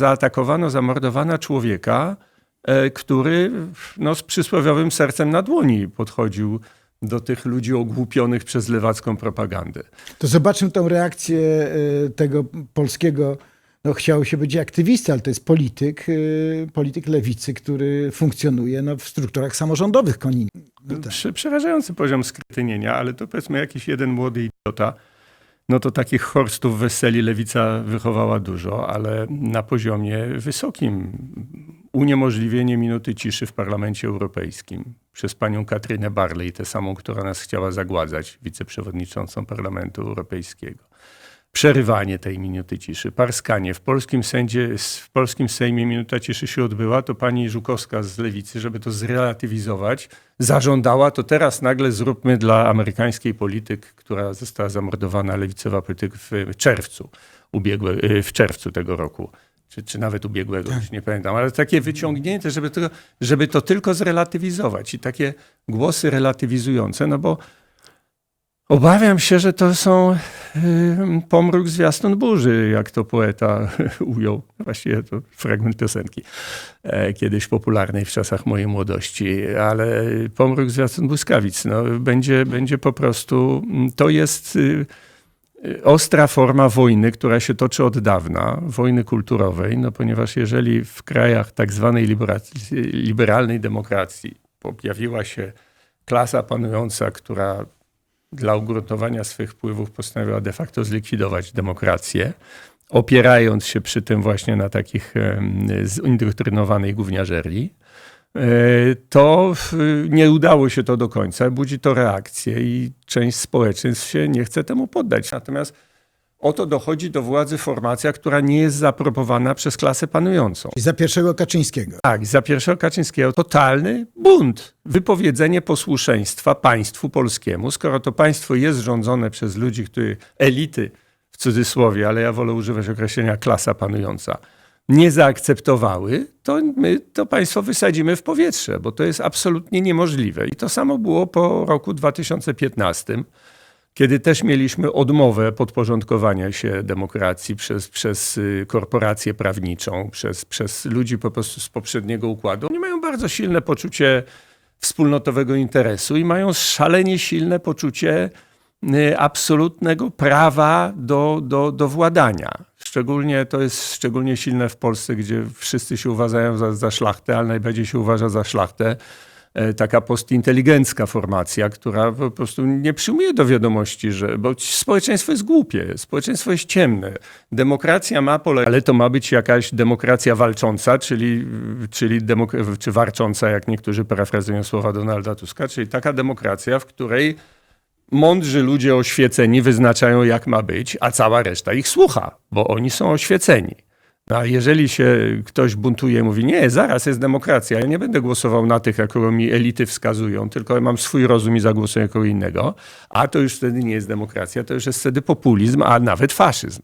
zaatakowano, zamordowano człowieka, e, który no, z przysłowiowym sercem na dłoni podchodził do tych ludzi ogłupionych przez lewacką propagandę. To zobaczmy tą reakcję e, tego polskiego, no chciał się być aktywista, ale to jest polityk, e, polityk lewicy, który funkcjonuje no, w strukturach samorządowych Konina. Prze- Przerażający poziom skretynienia, ale to powiedzmy jakiś jeden młody idiota. No to takich chorstów weseli lewica wychowała dużo, ale na poziomie wysokim. Uniemożliwienie minuty ciszy w Parlamencie Europejskim przez panią Katrynę Barley, tę samą, która nas chciała zagładzać, wiceprzewodniczącą Parlamentu Europejskiego. Przerywanie tej minuty ciszy, parskanie. W polskim, sędzie, w polskim Sejmie minuta ciszy się odbyła, to pani Żukowska z Lewicy, żeby to zrelatywizować, zażądała, to teraz nagle zróbmy dla amerykańskiej polityk, która została zamordowana, lewicowa polityk w czerwcu, ubiegłe, y, w czerwcu tego roku. Czy, czy nawet ubiegłego, już nie pamiętam, ale takie wyciągnięte, żeby to, żeby to tylko zrelatywizować i takie głosy relatywizujące, no bo Obawiam się, że to są pomruk zwiastun burzy, jak to poeta ujął. Właściwie to fragment piosenki, e, kiedyś popularnej w czasach mojej młodości, ale pomruk zwiastun błyskawic. No, będzie, będzie po prostu, to jest y, y, ostra forma wojny, która się toczy od dawna, wojny kulturowej, no ponieważ jeżeli w krajach tak zwanej libera- liberalnej demokracji pojawiła się klasa panująca, która dla ugruntowania swych wpływów postanowiła de facto zlikwidować demokrację, opierając się przy tym właśnie na takich zindoktrynowanej gówniarzerii, e, to nie udało się to do końca. Budzi to reakcję i część społeczeństw się nie chce temu poddać. Natomiast oto dochodzi do władzy formacja, która nie jest zaaprobowana przez klasę panującą. I za pierwszego Kaczyńskiego. Tak, za pierwszego Kaczyńskiego totalny bunt. Wypowiedzenie posłuszeństwa państwu polskiemu, skoro to państwo jest rządzone przez ludzi, którzy elity w cudzysłowie, ale ja wolę używać określenia klasa panująca, nie zaakceptowały, to my to państwo wysadzimy w powietrze, bo to jest absolutnie niemożliwe. I to samo było po roku 2015 kiedy też mieliśmy odmowę podporządkowania się demokracji przez, przez y, korporację prawniczą, przez, przez ludzi po prostu z poprzedniego układu. Oni mają bardzo silne poczucie wspólnotowego interesu i mają szalenie silne poczucie y, absolutnego prawa do, do, do władania. Szczególnie to jest szczególnie silne w Polsce, gdzie wszyscy się uważają za, za szlachtę, ale najbardziej się uważa za szlachtę taka postinteligencka formacja, która po prostu nie przyjmuje do wiadomości, że, bo społeczeństwo jest głupie, społeczeństwo jest ciemne. Demokracja ma polegać, ale to ma być jakaś demokracja walcząca, czyli, czyli demok- czy warcząca, jak niektórzy parafrazują słowa Donalda Tuska, czyli taka demokracja, w której mądrzy ludzie oświeceni wyznaczają, jak ma być, a cała reszta ich słucha, bo oni są oświeceni. A jeżeli się ktoś buntuje, mówi, nie, zaraz jest demokracja, ja nie będę głosował na tych, jakogo mi elity wskazują, tylko ja mam swój rozum i zagłosuję kogo innego, a to już wtedy nie jest demokracja, to już jest wtedy populizm, a nawet faszyzm.